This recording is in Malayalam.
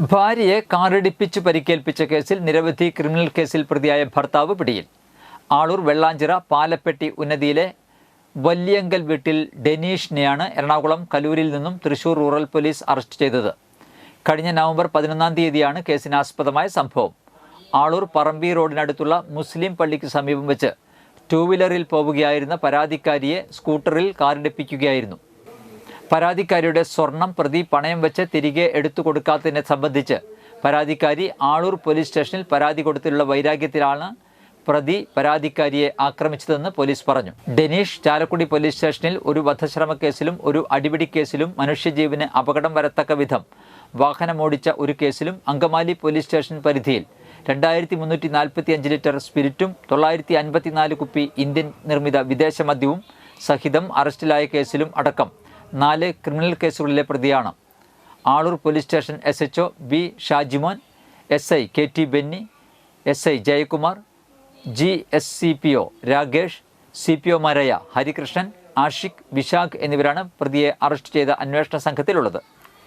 ഭാര്യയെ കാറിടിപ്പിച്ച് പരിക്കേൽപ്പിച്ച കേസിൽ നിരവധി ക്രിമിനൽ കേസിൽ പ്രതിയായ ഭർത്താവ് പിടിയിൽ. ആളൂർ വെള്ളാഞ്ചിറ പാലപ്പെട്ടി ഉന്നതിയിലെ വല്യങ്കൽ വീട്ടിൽ ഡെനീഷിനെയാണ് എറണാകുളം കലൂരിൽ നിന്നും തൃശൂർ റൂറൽ പോലീസ് അറസ്റ്റ് ചെയ്തത്. കഴിഞ്ഞ നവംബർ പതിനൊന്നാം തീയതിയാണ് കേസിനാസ്പദമായ സംഭവം. ആളൂർ പറമ്പി റോഡിനടുത്തുള്ള മുസ്ലിം പള്ളിക്ക് സമീപം വെച്ച് ടൂ വീലറിൽ പോവുകയായിരുന്ന പരാതിക്കാരിയെ സ്കൂട്ടറിൽ കാറിടിപ്പിക്കുകയായിരുന്നു. പരാതിക്കാരിയുടെ സ്വർണം പ്രതി പണയം വെച്ച് തിരികെ എടുത്തു കൊടുക്കാത്തതിനെ സംബന്ധിച്ച് പരാതിക്കാരി ആളൂർ പോലീസ് സ്റ്റേഷനിൽ പരാതി കൊടുത്തിട്ടുള്ള വൈരാഗ്യത്തിലാണ് പ്രതി പരാതിക്കാരിയെ ആക്രമിച്ചതെന്ന് പോലീസ് പറഞ്ഞു. ഡെനീഷ് ചാലക്കുടി പോലീസ് സ്റ്റേഷനിൽ ഒരു വധശ്രമ കേസിലും ഒരു അടിപിടി കേസിലും മനുഷ്യജീവന് അപകടം വരത്തക്ക വിധം വാഹനമോടിച്ച ഒരു കേസിലും അങ്കമാലി പോലീസ് സ്റ്റേഷൻ പരിധിയിൽ രണ്ടായിരത്തി മുന്നൂറ്റി നാൽപ്പത്തി അഞ്ച് ലിറ്റർ സ്പിരിറ്റും തൊള്ളായിരത്തി അൻപത്തിനാല് കുപ്പി ഇന്ത്യൻ നിർമ്മിത വിദേശ മദ്യവും സഹിതം അറസ്റ്റിലായ കേസിലും അടക്കം. നാല് ക്രിമിനൽ കേസുകളിലെ പ്രതിയാണ്. Aloor police station S H O B Shajimon S I K T Benny S I Jayakumar G S C P O Rakesh C P ഒമാരായ Harikrishnan Ashiq Vishakh എന്നിവരാണ് പ്രതിയെ അറസ്റ്റ് ചെയ്ത അന്വേഷണ സംഘത്തിലുള്ളത്.